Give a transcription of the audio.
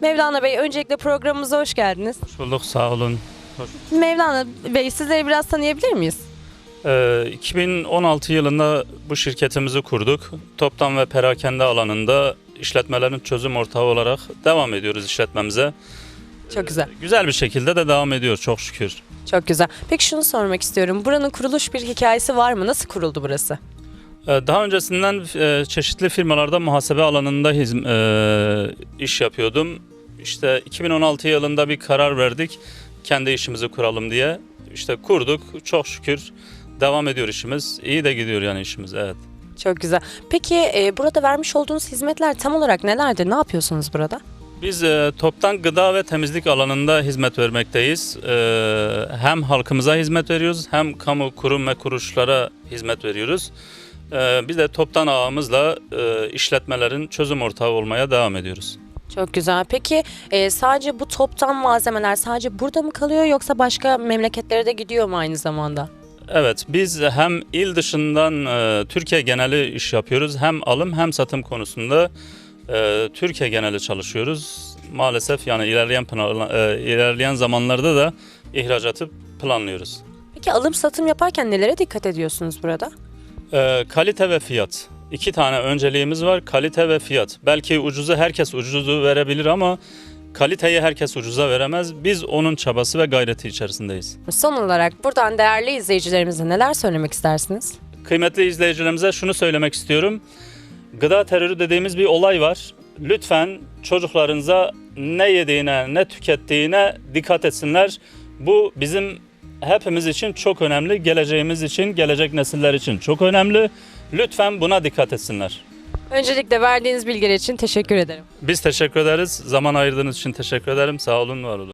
Mevlana Bey öncelikle programımıza hoş geldiniz. Hoş bulduk, sağ olun. Mevlana Bey sizleri biraz tanıyabilir miyiz? Ee, 2016 yılında bu şirketimizi kurduk. Toptan ve perakende alanında işletmelerin çözüm ortağı olarak devam ediyoruz işletmemize. Çok güzel. Güzel bir şekilde de devam ediyor çok şükür. Çok güzel. Peki şunu sormak istiyorum. Buranın kuruluş bir hikayesi var mı? Nasıl kuruldu burası? Ee, Daha öncesinden e, çeşitli firmalarda muhasebe alanında e, iş yapıyordum. İşte 2016 yılında bir karar verdik kendi işimizi kuralım diye. İşte kurduk çok şükür devam ediyor işimiz. İyi de gidiyor yani işimiz evet. Çok güzel. Peki e, burada vermiş olduğunuz hizmetler tam olarak nelerdir? Ne yapıyorsunuz burada? Biz e, toptan gıda ve temizlik alanında hizmet vermekteyiz. E, hem halkımıza hizmet veriyoruz hem kamu kurum ve kuruluşlara hizmet veriyoruz. E, biz de toptan ağımızla e, işletmelerin çözüm ortağı olmaya devam ediyoruz. Çok güzel. Peki e, sadece bu toptan malzemeler sadece burada mı kalıyor yoksa başka memleketlere de gidiyor mu aynı zamanda? Evet biz hem il dışından e, Türkiye geneli iş yapıyoruz. Hem alım hem satım konusunda e, Türkiye geneli çalışıyoruz. Maalesef yani ilerleyen plan- e, ilerleyen zamanlarda da ihracatı planlıyoruz. Peki alım satım yaparken nelere dikkat ediyorsunuz burada? Ee, kalite ve fiyat. İki tane önceliğimiz var. Kalite ve fiyat. Belki ucuzu herkes ucuzu verebilir ama kaliteyi herkes ucuza veremez. Biz onun çabası ve gayreti içerisindeyiz. Son olarak buradan değerli izleyicilerimize neler söylemek istersiniz? Kıymetli izleyicilerimize şunu söylemek istiyorum. Gıda terörü dediğimiz bir olay var. Lütfen çocuklarınıza ne yediğine, ne tükettiğine dikkat etsinler. Bu bizim hepimiz için çok önemli. Geleceğimiz için, gelecek nesiller için çok önemli. Lütfen buna dikkat etsinler. Öncelikle verdiğiniz bilgiler için teşekkür ederim. Biz teşekkür ederiz. Zaman ayırdığınız için teşekkür ederim. Sağ olun, var olun.